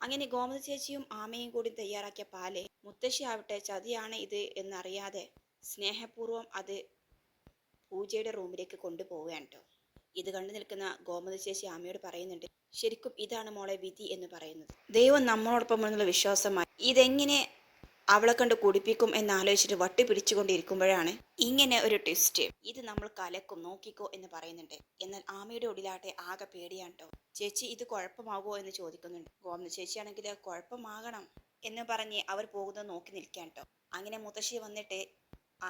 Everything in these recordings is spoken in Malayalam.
അങ്ങനെ ഗോമതി ചേച്ചിയും ആമയും കൂടി തയ്യാറാക്കിയ പാൽ മുത്തശ്ശി ആവട്ടെ ചതിയാണ് ഇത് എന്നറിയാതെ സ്നേഹപൂർവം അത് പൂജയുടെ റൂമിലേക്ക് കൊണ്ടുപോവുകയാണ് കേട്ടോ ഇത് കണ്ടു നിൽക്കുന്ന ഗോമതി ചേച്ചി ആമയോട് പറയുന്നുണ്ട് ശരിക്കും ഇതാണ് മോളെ വിധി എന്ന് പറയുന്നത്. ദൈവം നമ്മളോടൊപ്പം എന്നുള്ള വിശ്വാസമായി ഇതെങ്ങനെ അവളെ കണ്ട് കുടിപ്പിക്കും എന്നാലോചിച്ചിട്ട് വട്ടി പിടിച്ചുകൊണ്ടിരിക്കുമ്പോഴാണ് ഇങ്ങനെ ഒരു ട്വിസ്റ്റ് ഇത് നമ്മൾ കലക്കും നോക്കിക്കോ എന്ന് പറയുന്നുണ്ട്. എന്നാൽ ആമയുടെ ഉള്ളിലാട്ടെ ആകെ പേടിയാണ് കേട്ടോ ചേച്ചി ഇത് കുഴപ്പമാകുമോ എന്ന് ചോദിക്കുന്നുണ്ട്. ഗോമതി ചേച്ചിയാണെങ്കിൽ കുഴപ്പമാകണം എന്ന് പറഞ്ഞ് അവർ പോകുന്നത് നോക്കി നിൽക്കാൻ കേട്ടോ അങ്ങനെ മുത്തശ്ശി വന്നിട്ട്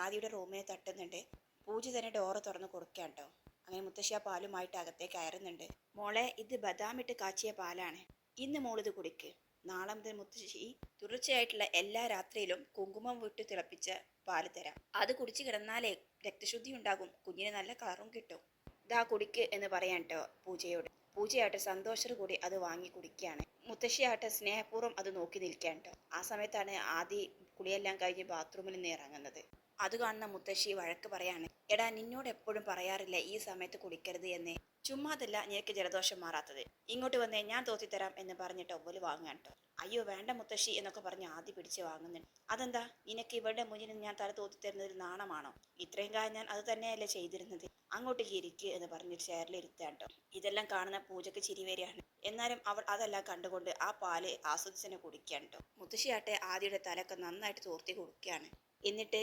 ആദിയുടെ റൂമിനെ തട്ടുന്നുണ്ട്. പൂജ തന്നെ ഡോറ് തുറന്ന് കൊടുക്കാൻ കേട്ടോ അങ്ങനെ മുത്തശ്ശി ആ പാലുമായിട്ട് അകത്തേക്ക് കയറുന്നുണ്ട് മോളെ ഇത് ബദാമിട്ട് കാച്ചിയ പാലാണ്. ഇന്ന് മോളിത് കുടിക്ക്. നാളെ മുതൽ മുത്തശ്ശി തുടർച്ചയായിട്ടുള്ള എല്ലാ രാത്രിയിലും കുങ്കുമം വിട്ട് തിളപ്പിച്ച പാൽ തരാം. അത് കുടിച്ച് കിടന്നാലേ രക്തശുദ്ധി ഉണ്ടാകും. കുഞ്ഞിന് നല്ല കളറും കിട്ടും. ഇതാ കുടിക്ക് എന്ന് പറയാൻ കേട്ടോ പൂജയോട്. പൂജയായിട്ട് സന്തോഷത്തോടു കൂടി അത് വാങ്ങി കുടിക്കുകയാണ്. മുത്തശ്ശിയായിട്ട് സ്നേഹപൂർവം അത് നോക്കി നിൽക്കാനുണ്ട് ആ സമയത്താണ് ആദി കുളിയെല്ലാം കഴിഞ്ഞ് ബാത്റൂമിൽ നിന്ന് ഇറങ്ങുന്നത്. അത് കാണുന്ന മുത്തശ്ശി വഴക്ക് പറയാണ് എടാ നിന്നോട് എപ്പോഴും പറയാറില്ല ഈ സമയത്ത് കുടിക്കരുത് എന്ന്. ചുമ്മാതല്ല നിനക്ക് ജലദോഷം മാറാത്തത്. ഇങ്ങോട്ട് വന്നേ ഞാൻ തോത്തിത്തരാം എന്ന് പറഞ്ഞിട്ട് ഒവ്വൽ വാങ്ങാൻ കേട്ടോ. അയ്യോ വേണ്ട മുത്തശ്ശി എന്നൊക്കെ പറഞ്ഞ് ആദ്യം പിടിച്ച് വാങ്ങുന്നുണ്ട്. അതെന്താ? നിനക്ക് ഇവരുടെ മുന്നിൽ ഞാൻ തല തോത്തിത്തരുന്നതിൽ നാണമാണോ? ഇത്രയും കാലം ഞാൻ അത് തന്നെയല്ലേ ചെയ്തിരുന്നത്. അങ്ങോട്ടേക്ക് ഇരിക്കുക എന്ന് പറഞ്ഞ് ചെയറിൽ ഇരുത്താൻ കേട്ടോ. ഇതെല്ലാം കാണുന്ന പൂജക്ക് ചിരി വരികയാണ്. എന്നാലും അവൾ അതെല്ലാം കണ്ടുകൊണ്ട് ആ പാൽ ആസ്വദിച്ചനെ കുടിക്കുകയാണ് കേട്ടോ. മുത്തശ്ശിയാട്ടെ ആദ്യയുടെ തലക്ക് നന്നായിട്ട് തോർത്തി കൊടുക്കുകയാണ്. എന്നിട്ട്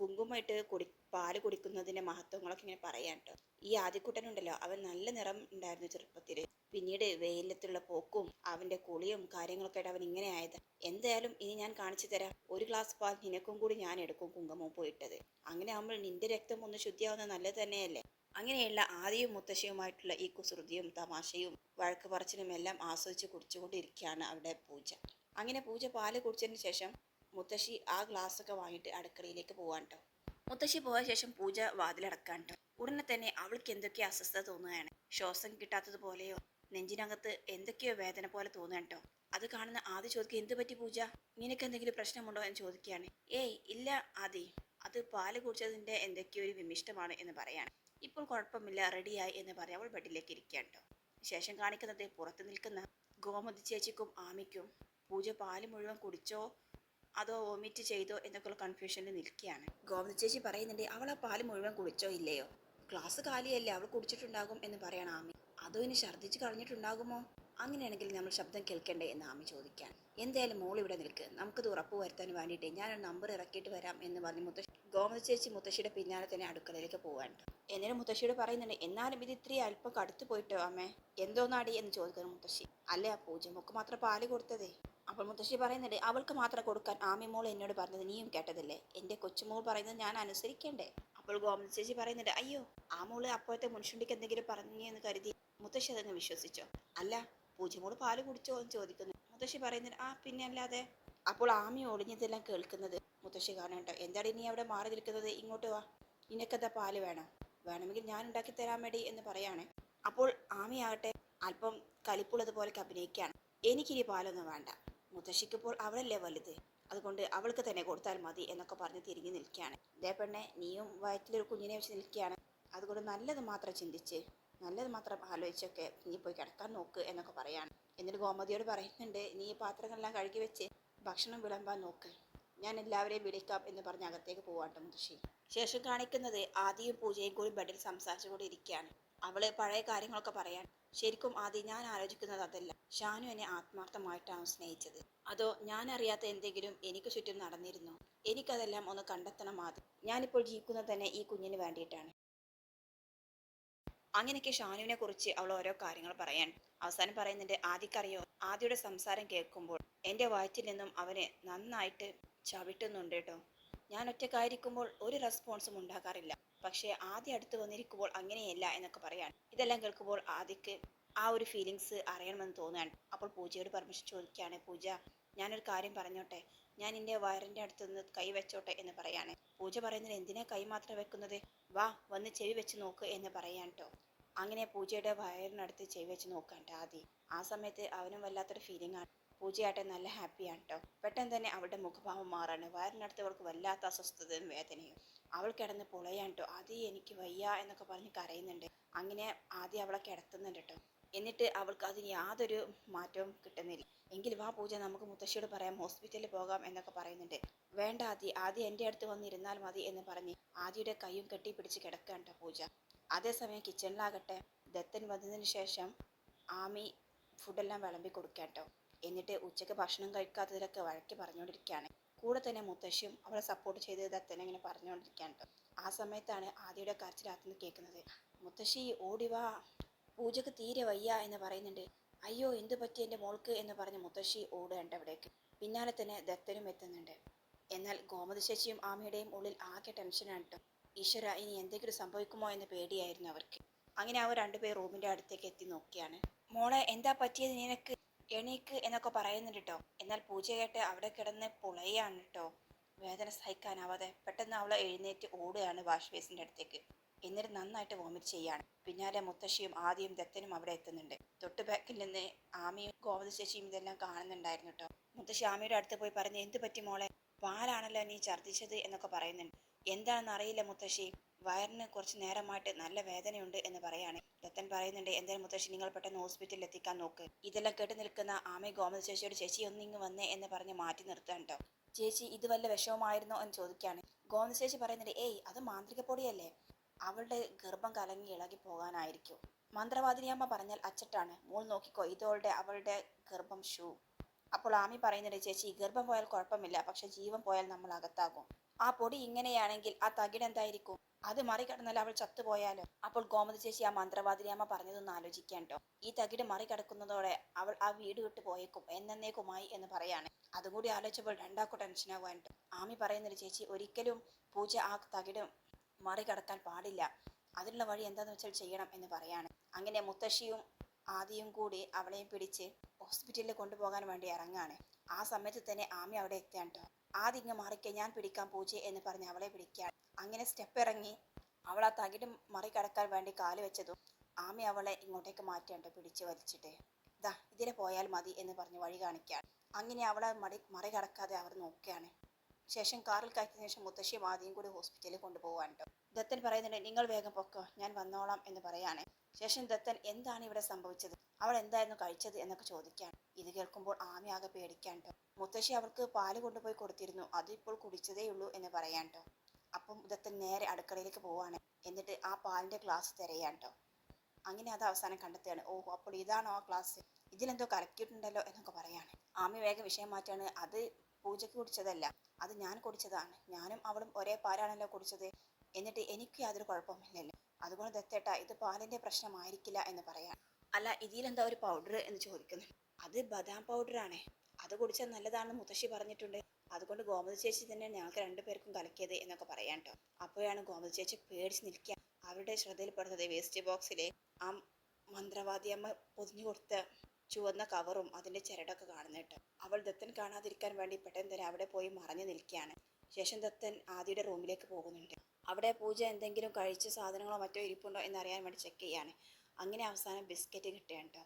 കുങ്കുമമായിട്ട് കുടി പാൽ കുടിക്കുന്നതിന്റെ മഹത്വങ്ങളൊക്കെ ഇങ്ങനെ പറയാൻ കേട്ടോ. ഈ ആദ്യക്കുട്ടനുണ്ടല്ലോ അവൻ നല്ല നിറം ഉണ്ടായിരുന്നു ചെറുപ്പത്തിൽ പിന്നീട് വെയിലത്തുള്ള പോക്കും അവന്റെ കുളിയും കാര്യങ്ങളൊക്കെ ആയിട്ട് അവൻ ഇങ്ങനെ ആയത്. എന്തായാലും ഇനി ഞാൻ കാണിച്ചു തരാം. ഒരു ഗ്ലാസ് പാൽ നിനക്കും കൂടി ഞാൻ എടുക്കും കുങ്കുമം പോയിട്ടത് അങ്ങനെ ആകുമ്പോൾ നിന്റെ രക്തം ഒന്ന് ശുദ്ധിയാവുന്നത് നല്ലത് തന്നെയല്ലേ? അങ്ങനെയുള്ള ആദ്യവും മുത്തശ്ശിയുമായിട്ടുള്ള ഈ കുസൃതിയും തമാശയും വഴക്ക് പറച്ചിലും എല്ലാം ആസ്വദിച്ച് കുടിച്ചുകൊണ്ടിരിക്കുകയാണ് അവിടെ പൂജ. അങ്ങനെ പൂജ പാൽ കുടിച്ചതിന് ശേഷം മുത്തശ്ശി ആ ഗ്ലാസ് ഒക്കെ വാങ്ങിയിട്ട് അടുക്കളയിലേക്ക് പോവാൻ കേട്ടോ മുത്തശ്ശി പോയ ശേഷം പൂജ വാതിലടക്കാൻ കേട്ടോ ഉടനെ തന്നെ അവൾക്ക് എന്തൊക്കെയോ അസ്വസ്ഥത തോന്നുകയാണ്. ശ്വാസം കിട്ടാത്തത് പോലെയോ നെഞ്ചിനകത്ത് എന്തൊക്കെയോ വേദന പോലെ തോന്നുകയാണ് കേട്ടോ അത് കാണുന്ന ആദ്യ ചോദിക്കുക എന്ത് പറ്റി പൂജ? നിനക്ക് എന്തെങ്കിലും പ്രശ്നമുണ്ടോ? എന്ന് ചോദിക്കുകയാണ്. ഏയ് ഇല്ല ആദി. അത് പാൽ കുടിച്ചതിന്റെ എന്തൊക്കെയോ ഒരു വിമിഷ്ടമാണ് എന്ന് പറയാണ്. ഇപ്പോൾ കുഴപ്പമില്ല റെഡിയായി എന്ന് പറയാം അവൾ ബെഡിലേക്ക് ഇരിക്കുകയാണ് കേട്ടോ ശേഷം കാണിക്കുന്നത് പുറത്ത് നിൽക്കുന്ന ഗോമതി ചേച്ചിക്കും ആമിക്കും. പൂജ പാൽ മുഴുവൻ കുടിച്ചോ അതോ വോമിറ്റ് ചെയ്തോ എന്നൊക്കെയുള്ള കൺഫ്യൂഷനിൽ നിൽക്കുകയാണ് ഗോവിന്ദ ചേച്ചി പറയുന്നുണ്ട് അവൾ ആ പാൽ മുഴുവൻ കുടിച്ചോ ഇല്ലയോ? ക്ലാസ് കാലിയല്ലേ അവൾ കുടിച്ചിട്ടുണ്ടാകും എന്ന് പറയണം ആമി. അതോ ഇനി ഛർദ്ദിച്ച് കളഞ്ഞിട്ടുണ്ടാകുമോ? അങ്ങനെയാണെങ്കിൽ നമ്മൾ ശബ്ദം കേൾക്കണ്ടേ എന്ന് ആമി ചോദിക്കാൻ. എന്തായാലും മോൾ ഇവിടെ നിൽക്ക്. നമുക്കത് ഉറപ്പ് വരുത്താൻ വേണ്ടിയിട്ട് ഞാനൊരു നമ്പർ ഇറക്കിയിട്ട് വരാം എന്ന് പറഞ്ഞ് മുത്തശ്ശി ഗോമതി ചേച്ചി മുത്തശ്ശിയുടെ പിന്നാലെ തന്നെ അടുക്കളയിലേക്ക് പോകാനുണ്ട് എന്നിട്ട് മുത്തശ്ശിയോട് പറയുന്നുണ്ട് എന്നാലും ഇത് ഇത്രയും അല്പം കടുത്തു പോയിട്ടോ അമ്മേ? എന്തോന്നാടി എന്ന് ചോദിക്കുന്നു മുത്തശ്ശി. അല്ലേ ആ പൂജമുക്ക് മാത്രം പാൽ കൊടുത്തതേ? അപ്പോൾ മുത്തശ്ശി പറയുന്നുണ്ട് അവൾക്ക് മാത്രം കൊടുക്കാൻ ആമി മോൾ എന്നോട് പറഞ്ഞത് നീയും കേട്ടതല്ലേ? എന്റെ കൊച്ചുമോൾ പറയുന്നത് ഞാൻ അനുസരിക്കണ്ടേ? അപ്പോൾ ഗോമതി ചേച്ചി പറയുന്നുണ്ട് അയ്യോ ആ മോൾ അപ്പോഴത്തെ മുൻഷുണ്ടിക്ക് എന്തെങ്കിലും പറഞ്ഞു എന്ന് കരുതി മുത്തശ്ശി അതങ്ങ് വിശ്വസിച്ചോ? അല്ല പൂജമോൾ പാൽ കുടിച്ചോ എന്ന് ചോദിക്കുന്നു. മുത്തശ്ശി പറയുന്നുണ്ട് ആ പിന്നെ അല്ലാതെ? അപ്പോൾ ആമി ഒളിഞ്ഞതെല്ലാം കേൾക്കുന്നത് മുത്തശ്ശി കാണട്ടോ എന്താണ് നീ അവിടെ മാറി നിൽക്കുന്നത്? ഇങ്ങോട്ട് വാ. നിനക്കെന്താ പാൽ വേണം? വേണമെങ്കിൽ ഞാൻ ഉണ്ടാക്കി തരാൻ വേണ്ടി എന്ന് പറയാണ്. അപ്പോൾ ആമിയാകട്ടെ അല്പം കലിപ്പുള്ളതുപോലെ അഭിനയിക്കുകയാണ് എനിക്കിനി പാലൊന്നും വേണ്ട. മുത്തശ്ശിക്കിപ്പോൾ അവളല്ലേ വലുത്? അതുകൊണ്ട് അവൾക്ക് തന്നെ കൊടുത്താൽ മതി എന്നൊക്കെ പറഞ്ഞ് തിരിഞ്ഞു നിൽക്കുകയാണ്. ഇതേ പെണ്ണെ നീയും വയറ്റിലൊരു കുഞ്ഞിനെ വെച്ച് നിൽക്കുകയാണ്. അതുകൊണ്ട് നല്ലത് മാത്രം ചിന്തിച്ച് നല്ലത് മാത്രം ആലോചിച്ചൊക്കെ നീ പോയി കിടക്കാൻ നോക്ക് എന്നൊക്കെ പറയാണ്. എന്നിട്ട് ഗോമതിയോട് പറയുന്നുണ്ട് നീ പാത്രങ്ങളെല്ലാം കഴുകി വെച്ച് ഭക്ഷണം വിളമ്പാൻ നോക്ക്. ഞാൻ എല്ലാവരെയും വിളിക്കാം എന്ന് പറഞ്ഞ് അകത്തേക്ക് പോവാട്ടോ മുത്തശ്ശി. ശേഷം കാണിക്കുന്നത് ആദ്യം പൂജയും കൂടി ബെഡിൽ സംസാരിച്ചുകൊണ്ട് ഇരിക്കുകയാണ് അവൾ പഴയ കാര്യങ്ങളൊക്കെ പറയാൻ ശരിക്കും ആദ്യം ഞാൻ ആലോചിക്കുന്നത് അതല്ല. ഷാനു എന്നെ ആത്മാർത്ഥമായിട്ടാണ് സ്നേഹിച്ചത്. അതോ ഞാൻ അറിയാത്ത എന്തെങ്കിലും എനിക്ക് ചുറ്റും നടന്നിരുന്നു? എനിക്കതെല്ലാം ഒന്ന് കണ്ടെത്തണം ആദ്യം. ഞാനിപ്പോൾ ജീവിക്കുന്നത് തന്നെ ഈ കുഞ്ഞിന് വേണ്ടിയിട്ടാണ്. അങ്ങനെയൊക്കെ ഷാനുവിനെ കുറിച്ച് അവൾ ഓരോ കാര്യങ്ങൾ പറയാൻ അവസാനം പറയുന്നുണ്ട് ആദിക്കറിയോ ആദിയുടെ സംസാരം കേൾക്കുമ്പോൾ എന്റെ വയറ്റിൽ നിന്നും അവനെ നന്നായിട്ട് ചവിട്ടുന്നുണ്ട് കേട്ടോ ഞാൻ ഒറ്റക്കായിരിക്കുമ്പോൾ ഒരു റെസ്പോൺസും ഉണ്ടാകാറില്ല. പക്ഷേ ആദ്യം അടുത്ത് വന്നിരിക്കുമ്പോൾ അങ്ങനെയല്ല എന്നൊക്കെ പറയാണ്. ഇതെല്ലാം കേൾക്കുമ്പോൾ ആദ്യക്ക് ആ ഒരു ഫീലിങ്സ് അറിയണമെന്ന് തോന്നുകയാണ്. അപ്പോൾ പൂജയോട് പെർമിഷൻ ചോദിക്കുകയാണ് പൂജ ഞാനൊരു കാര്യം പറഞ്ഞോട്ടെ? ഞാൻ എന്റെ വയറിന്റെ അടുത്ത് നിന്ന് കൈ വെച്ചോട്ടെ? എന്ന് പറയാണ്. പൂജ പറയുന്നത് എന്തിനാ കൈ മാത്രം വെക്കുന്നത്? വാ വന്ന് ചെവി വെച്ച് നോക്ക് എന്ന് പറയാൻ കേട്ടോ അങ്ങനെ പൂജയുടെ വയറിനടുത്ത് ചെവി വെച്ച് നോക്കാൻ ആദി ആ സമയത്ത് അവനും വല്ലാത്തൊരു ഫീലിംഗ് ആണ്. പൂജയാട്ടെ നല്ല ഹാപ്പിയാണ് കേട്ടോ പെട്ടെന്ന് തന്നെ അവളുടെ മുഖഭാവം മാറാണ്. വയറിനടുത്ത് അവൾക്ക് വല്ലാത്ത അസ്വസ്ഥതയും വേദനയും. അവൾ കിടന്ന് പൊളയാൻ കേട്ടോ അത് എനിക്ക് വയ്യ എന്നൊക്കെ പറഞ്ഞ് കരയുന്നുണ്ട്. അങ്ങനെ ആദ്യം അവളെ കിടത്തുന്നുണ്ട് കേട്ടോ എന്നിട്ട് അവൾക്ക് അതിന് യാതൊരു മാറ്റവും കിട്ടുന്നില്ല. എങ്കിൽ വാ പൂജ നമുക്ക് മുത്തശ്ശിയോട് പറയാം ഹോസ്പിറ്റലിൽ പോകാം എന്നൊക്കെ പറയുന്നുണ്ട്. വേണ്ട ആദ്യ ആദ്യം എന്റെ അടുത്ത് വന്നിരുന്നാൽ മതി എന്ന് പറഞ്ഞ് ആദിയുടെ കൈയും കെട്ടിപ്പിടിച്ച് ട്ടോ പൂജ. അതേസമയം കിച്ചണിലാകട്ടെ ദത്തൻ വന്നതിന് ശേഷം ആമി ഫുഡെല്ലാം വിളമ്പി കൊടുക്കാട്ടോ എന്നിട്ട് ഉച്ചയ്ക്ക് ഭക്ഷണം കഴിക്കാത്തതിലൊക്കെ വഴക്കി പറഞ്ഞുകൊണ്ടിരിക്കുകയാണ്. കൂടെ തന്നെ മുത്തശ്ശിയും അവളെ സപ്പോർട്ട് ചെയ്ത് ദത്തനെ ഇങ്ങനെ പറഞ്ഞുകൊണ്ടിരിക്കുകയാണ് ആ സമയത്താണ് ആദിയുടെ കരച്ചിലാത്തുനിന്ന് കേൾക്കുന്നത്. മുത്തശ്ശി ഓടിവാ പൂജക്ക് തീരെ വയ്യ എന്ന് പറയുന്നുണ്ട്. അയ്യോ എന്തു പറ്റി എന്റെ മോൾക്ക്? എന്ന് പറഞ്ഞ് മുത്തശ്ശി ഓടുകയുണ്ട് അവിടേക്ക്. പിന്നാലെ തന്നെ ദത്തനും എത്തുന്നുണ്ട്. എന്നാൽ ഗോമതി ശശിയും ആമയുടെയും ഉള്ളിൽ ആകെ ടെൻഷനാണ് കേട്ടോ ഈശ്വര ഇനി എന്തെങ്കിലും സംഭവിക്കുമോ? എന്ന് പേടിയായിരുന്നു അവർക്ക്. അങ്ങനെ അവർ രണ്ടുപേർ റൂമിന്റെ അടുത്തേക്ക് എത്തി നോക്കിയാണ്. മോളെ എന്താ പറ്റിയത് നിനക്ക്? എണീക്ക് എന്നൊക്കെ പറയുന്നുണ്ട് കേട്ടോ എന്നാൽ പൂജ കേട്ട് അവിടെ കിടന്ന് പുളയാണ് കേട്ടോ വേദന സഹിക്കാനാവാതെ പെട്ടെന്ന് അവൾ എഴുന്നേറ്റ് ഓടുകയാണ് വാഷ് ബേസിന്റെ അടുത്തേക്ക്. എന്നിട്ട് നന്നായിട്ട് വോമിറ്റ് ചെയ്യാണ്. പിന്നാലെ മുത്തശ്ശിയും ആദ്യം ദത്തനും അവിടെ എത്തുന്നുണ്ട്. തൊട്ട് ബാക്കിൽ നിന്ന് ആമയും ഗോവിന്ദ ശശിയും ഇതെല്ലാം കാണുന്നുണ്ടായിരുന്നു കേട്ടോ മുത്തശ്ശി ആമയുടെ അടുത്ത് പോയി പറഞ്ഞ് എന്ത് പറ്റി മോളെ? പാലാണല്ലോ നീ ഛർദ്ദിച്ചത് എന്നൊക്കെ പറയുന്നുണ്ട്. എന്താണെന്ന് അറിയില്ല മുത്തശ്ശി. വയറിന് കുറച്ച് നേരമായിട്ട് നല്ല വേദനയുണ്ട് എന്ന് പറയാണ് ദത്തൻ പറയുന്നുണ്ട് എന്തായാലും മുത്തശ്ശി നിങ്ങൾ പെട്ടെന്ന് ഹോസ്പിറ്റലിൽ എത്തിക്കാൻ നോക്ക്. ഇതെല്ലാം കേട്ട് നിൽക്കുന്ന ആമയെ ഗോമത ചേച്ചിയോട് ചേച്ചി ഒന്നിങ്ങ് വന്നേ എന്ന് പറഞ്ഞ് മാറ്റി നിർത്താൻ കേട്ടോ ചേച്ചി ഇത് വല്ല വിഷമമായിരുന്നോ എന്ന് ചോദിക്കുകയാണ്. ഗോമതി ചേച്ചി പറയുന്നുണ്ട് ഏയ് അത് മാന്ത്രിക പൊടിയല്ലേ അവളുടെ ഗർഭം കലങ്ങി ഇളകി പോകാനായിരിക്കും. മന്ത്രവാദിനിയമ്മ പറഞ്ഞാൽ അച്ചട്ടാണ്. മോൾ നോക്കിക്കോ ഇതോളുടെ അവളുടെ ഗർഭം ഷൂ. അപ്പോൾ ആമി പറയുന്നുണ്ട് ചേച്ചി ഗർഭം പോയാൽ കുഴപ്പമില്ല. പക്ഷെ ജീവൻ പോയാൽ നമ്മൾ അകത്താകും. ആ പൊടി ഇങ്ങനെയാണെങ്കിൽ ആ തകിട് എന്തായിരിക്കും? അത് മറികടന്നാൽ അവൾ ചത്തുപോയാലോ. അപ്പോൾ ഗോമതി ചേച്ചി ആ മന്ത്രവാദിനിയമ്മ പറഞ്ഞതൊന്ന് ആലോചിക്കാൻ ഈ തകിട് മറികടക്കുന്നതോടെ അവൾ ആ വീട് വിട്ടു പോയേക്കും. എന്നേക്കുമായി എന്ന് പറയാണ്. അതും കൂടി ആലോചിച്ചപ്പോൾ രണ്ടാക്കും ടെൻഷനാവാൻ ആമി പറയുന്നൊരു ചേച്ചി ഒരിക്കലും പൂജ ആ തകിട് മറികടക്കാൻ പാടില്ല. അതിനുള്ള വഴി എന്താന്ന് വെച്ചാൽ ചെയ്യണം എന്ന് പറയാണ്. അങ്ങനെ മുത്തശ്ശിയും ആദിയും കൂടി അവളെയും പിടിച്ച് ഹോസ്പിറ്റലിൽ കൊണ്ടുപോകാൻ വേണ്ടി ഇറങ്ങാണ്. ആ സമയത്ത് തന്നെ ആമി അവിടെ എത്താൻ ആദ്യം ഇങ്ങ് മാറിക്കെ ഞാൻ പിടിക്കാൻ പൂജ എന്ന് പറഞ്ഞ് അവളെ പിടിക്കാൻ അങ്ങനെ സ്റ്റെപ്പ് ഇറങ്ങി അവൾ ആ തകിട് മറികടക്കാൻ വേണ്ടി കാൽ വെച്ചതും ആമി അവളെ ഇങ്ങോട്ടേക്ക് മാറ്റേണ്ട പിടിച്ച് വലിച്ചിട്ട് ദാ ഇതിനെ പോയാൽ മതി എന്ന് പറഞ്ഞ് വഴി കാണിക്കുകയാണ് അങ്ങനെ അവളെ മടി മറികടക്കാതെ അവർ നോക്കുകയാണ്. ശേഷം കാറിൽ കയറ്റിയ ശേഷം മുത്തശ്ശിയും ആദ്യം കൂടി ഹോസ്പിറ്റലിൽ കൊണ്ടുപോകാനുണ്ട് ദത്തൻ പറയുന്നുണ്ട് നിങ്ങൾ വേഗം പൊക്കോ ഞാൻ വന്നോളാം എന്ന് പറയാണ്. ശേഷം ദത്തൻ എന്താണ് ഇവിടെ സംഭവിച്ചത്? അവൾ എന്തായിരുന്നു കഴിച്ചത്? എന്നൊക്കെ ചോദിക്കുകയാണ് ഇത് കേൾക്കുമ്പോൾ ആമി ആകെ പേടിക്കാൻ കേട്ടോ മുത്തശ്ശി അവൾക്ക് പാൽ കൊണ്ടുപോയി കൊടുത്തിരുന്നു അതിപ്പോൾ കുടിച്ചതേയുള്ളൂ എന്ന് പറയാണ്ടോ അപ്പം ഇതൊക്കെ നേരെ അടുക്കളയിലേക്ക് പോവാണ് എന്നിട്ട് ആ പാലിന്റെ ഗ്ലാസ് തിരയാണ് കേട്ടോ അങ്ങനെ അത് അവസാനം കണ്ടെത്തുകയാണ്. ഓഹോ അപ്പോൾ ഇതാണോ ആ ക്ലാസ് ഇതിലെന്തോ കലക്കിയിട്ടുണ്ടല്ലോ എന്നൊക്കെ പറയാണ്. ആമി വേഗം വിഷയം മാറ്റാണ് അത് പൂജയ്ക്ക് കുടിച്ചതല്ല. അത് ഞാൻ കുടിച്ചതാണ്. ഞാനും അവളും ഒരേ പാലാണല്ലോ കുടിച്ചത്. എന്നിട്ട് എനിക്ക് യാതൊരു കുഴപ്പമില്ലല്ലോ അതുകൊണ്ട് ദത്തേട്ട ഇത് പാലിന്റെ പ്രശ്നമായിരിക്കില്ല എന്ന് പറയാം അല്ല ഇതിലെന്താ ഒരു പൗഡർ എന്ന് ചോദിക്കുന്നു. അത് ബദാം പൗഡറാണ് അത് കുടിച്ചാൽ നല്ലതാണെന്ന് മുത്തശ്ശി പറഞ്ഞിട്ടുണ്ട്. അതുകൊണ്ട് ഗോമതി ചേച്ചി തന്നെ ഞങ്ങൾക്ക് രണ്ടുപേർക്കും കലക്കിയത് എന്നൊക്കെ പറയാം കേട്ടോ. അപ്പോഴാണ് ഗോമതി ചേച്ചി പേടിച്ച് നിൽക്കുക. അവരുടെ ശ്രദ്ധയിൽപ്പെടുന്നത് വേസ്റ്റ് ബോക്സിലെ ആ മന്ത്രവാദി അമ്മ പൊതിഞ്ഞു കൊടുത്ത ചുവന്ന കവറും അതിന്റെ ചിരടൊക്കെ കാണുന്ന കേട്ടോ. അവൾ ദത്തൻ കാണാതിരിക്കാൻ വേണ്ടി പെട്ടെന്ന് തന്നെ അവിടെ പോയി മറഞ്ഞു നിൽക്കുകയാണ്. ശേഷം ദത്തൻ ആദിയുടെ റൂമിലേക്ക് പോകുന്നുണ്ട്. അവിടെ പൂജ എന്തെങ്കിലും കഴിച്ച സാധനങ്ങളോ മറ്റോ ഇരിപ്പുണ്ടോ എന്നറിയാൻ വേണ്ടി ചെക്ക് ചെയ്യാണ്. അങ്ങനെ അവസാനം ബിസ്ക്കറ്റ് കിട്ടുകയാണ് കേട്ടോ.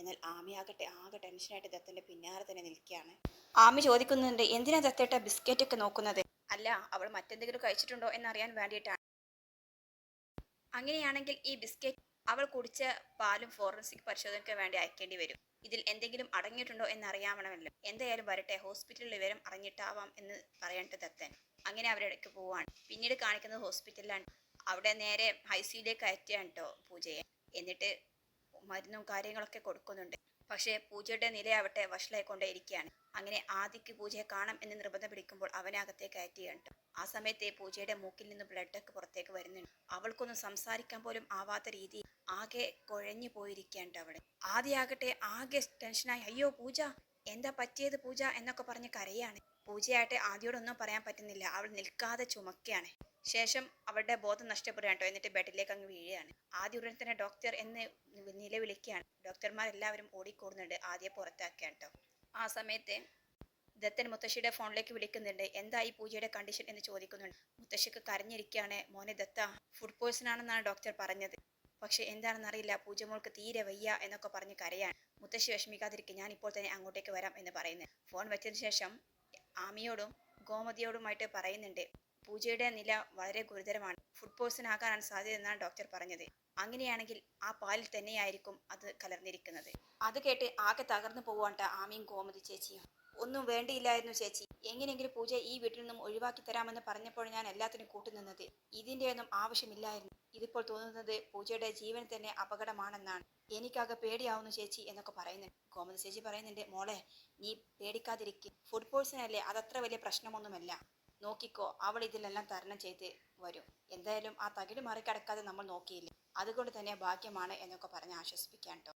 എന്നാൽ ആമി ആകട്ടെ ആകെ ടെൻഷനായിട്ട് ദത്തന്റെ പിന്നാലെ തന്നെ നിൽക്കുകയാണ്. ആമി ചോദിക്കുന്നുണ്ട് എന്തിനാ ദത്തേട്ട ബിസ്ക്കറ്റ് ഒക്കെ നോക്കുന്നത്? അല്ല അവൾ മറ്റെന്തെങ്കിലും കഴിച്ചിട്ടുണ്ടോ എന്നറിയാൻ വേണ്ടിയിട്ടാണ്. അങ്ങനെയാണെങ്കിൽ ഈ ബിസ്ക്കറ്റ് അവൾ കുടിച്ച പാലും ഫോറൻസിക് പരിശോധനയ്ക്ക് വേണ്ടി അയക്കേണ്ടി വരും. ഇതിൽ എന്തെങ്കിലും അടങ്ങിയിട്ടുണ്ടോ എന്ന് അറിയാമണമല്ലോ എന്തായാലും വരട്ടെ ഹോസ്പിറ്റലിൽ വിവരം അറിഞ്ഞിട്ടാവാം എന്ന് പറയേണ്ട ദത്തൻ. അങ്ങനെ അവരിടയ്ക്ക് പോവാണ്. പിന്നീട് കാണിക്കുന്നത് ഹോസ്പിറ്റലിലാണ് അവിടെ നേരെ ഐ സിയിലേക്ക് അയറ്റുകയാണ് കേട്ടോ പൂജയെ. എന്നിട്ട് മരുന്നും കാര്യങ്ങളൊക്കെ കൊടുക്കുന്നുണ്ട്. പക്ഷേ പൂജയുടെ നിലയാവട്ടെ വഷളായിക്കൊണ്ടേ ഇരിക്കുകയാണ് അങ്ങനെ ആദിക്ക് പൂജയെ കാണാം എന്ന് നിർബന്ധം പിടിക്കുമ്പോൾ അവനെ അകത്തേക്ക് ആ സമയത്തെ പൂജയുടെ മൂക്കിൽ നിന്ന് ബ്ലഡൊക്കെ പുറത്തേക്ക് വരുന്നുണ്ട്. അവൾക്കൊന്നും സംസാരിക്കാൻ പോലും ആവാത്ത രീതി ആകെ കുഴഞ്ഞു പോയിരിക്കുകയാണ് അവിടെ. ആദ്യാകട്ടെ ആകെ ടെൻഷനായി അയ്യോ പൂജ എന്താ പറ്റിയത് പൂജ? എന്നൊക്കെ പറഞ്ഞ് കരയാണ്. പൂജയായിട്ട് ആദ്യോടൊന്നും പറയാൻ പറ്റുന്നില്ല. അവൾ നിൽക്കാതെ ചുമക്കുകയാണ്. ശേഷം അവരുടെ ബോധം നഷ്ടപ്പെടുകയാണ് കേട്ടോ. എന്നിട്ട് ബെഡിലേക്ക് അങ്ങ് വീഴുകയാണ്. ആദ്യ ഉടൻ തന്നെ ഡോക്ടർ എന്ന് നിലവിളിക്കുകയാണ്. ഡോക്ടർമാരെല്ലാവരും ഓടിക്കൂടുന്നുണ്ട്. ആദ്യം പുറത്താക്കുകയാണ് കേട്ടോ. ആ സമയത്ത് ദത്തൻ മുത്തശ്ശിയുടെ ഫോണിലേക്ക് വിളിക്കുന്നുണ്ട്. എന്താ ഈ പൂജയുടെ കണ്ടീഷൻ എന്ന് ചോദിക്കുന്നുണ്ട്. മുത്തശ്ശിക്ക് കരഞ്ഞിരിക്കുകയാണ്. മോനെ ദത്ത ഫുഡ് പോയ്സൺ ആണെന്നാണ് ഡോക്ടർ പറഞ്ഞത്. പക്ഷെ എന്താണെന്ന് അറിയില്ല. പൂജമോൾക്ക് തീരെ വയ്യ എന്നൊക്കെ പറഞ്ഞ് കരയാണ്. മുത്തശ്ശി വിഷമിക്കാതിരിക്കും ഞാൻ ഇപ്പോൾ തന്നെ അങ്ങോട്ടേക്ക് വരാം എന്ന് പറയുന്നത് ഫോൺ വെച്ചതിന് ശേഷം ആമിയോടും ഗോമതിയോടുമായിട്ട് പറയുന്നുണ്ട്. പൂജയുടെ നില വളരെ ഗുരുതരമാണ്. ഫുഡ് പോയ്സൺ ആകാനാണ് സാധ്യത എന്നാണ് ഡോക്ടർ പറഞ്ഞത്. അങ്ങനെയാണെങ്കിൽ ആ പാലിൽ തന്നെയായിരിക്കും അത് കലർന്നിരിക്കുന്നത്. അത് കേട്ട് ആകെ തകർന്നു പോവാണ്ട ആമയും ഗോമതി ചേച്ചിയും. ഒന്നും വേണ്ടിയില്ലായിരുന്നു ചേച്ചി. എങ്ങനെയെങ്കിലും പൂജ ഈ വീട്ടിൽ നിന്നും ഒഴിവാക്കി തരാമെന്ന് പറഞ്ഞപ്പോൾ ഞാൻ എല്ലാത്തിനും കൂട്ടുനിന്നത്. ഇതിന്റെ ഒന്നും ആവശ്യമില്ലായിരുന്നു. ഇതിപ്പോൾ തോന്നുന്നത് പൂജയുടെ ജീവൻ തന്നെ അപകടമാണെന്നാണ്. എനിക്കാകെ പേടിയാവുന്നു ചേച്ചി എന്നൊക്കെ പറയുന്നുണ്ട് ഗോമതി ചേച്ചി പറയുന്നുണ്ട് മോളെ നീ പേടിക്കാതിരിക്കും. ഫുഡ് പോയ്സൺ അല്ലേ അതത്ര വലിയ പ്രശ്നമൊന്നുമല്ല. നോക്കിക്കോ അവൾ ഇതിലെല്ലാം തരണം ചെയ്ത് വരും. എന്തായാലും ആ തകിട് മറികടക്കാതെ നമ്മൾ നോക്കിയില്ലേ. അതുകൊണ്ട് തന്നെ ഭാഗ്യമാണ് എന്നൊക്കെ പറഞ്ഞ് ആശ്വസിപ്പിക്കാൻ കേട്ടോ.